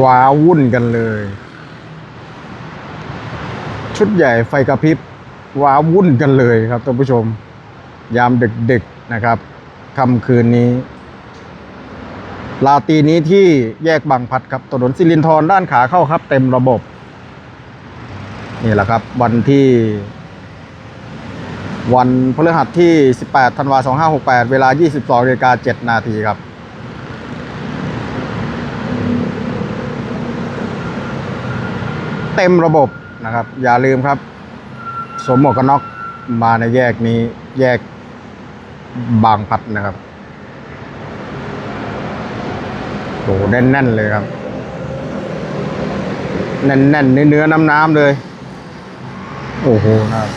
ว้าวุ่นกันเลย ชุดใหญ่ไฟกระพริบว้าวุ่นกันเลยครับท่านผู้ชม ยามดึกๆนะครับค่ำคืนนี้ลาตีนี้ที่แยกบางพัดครับถนนสิรินธรด้านขาเข้าครับ เต็มระบบ นี่แหละครับ วันที่ วันพฤหัสที่ 18 ธันวาคม 2568 เวลา 22นาฬิกา7นาทีครับ เต็มระบบนะครับ อย่าลืมครับ สวมหมวกกันน็อกมาในแยกนี้แยกบางพัดนะครับโหแน่นๆเลยครับ แน่นๆเนื้อๆน้ำๆเลย โอ้โหนะครับ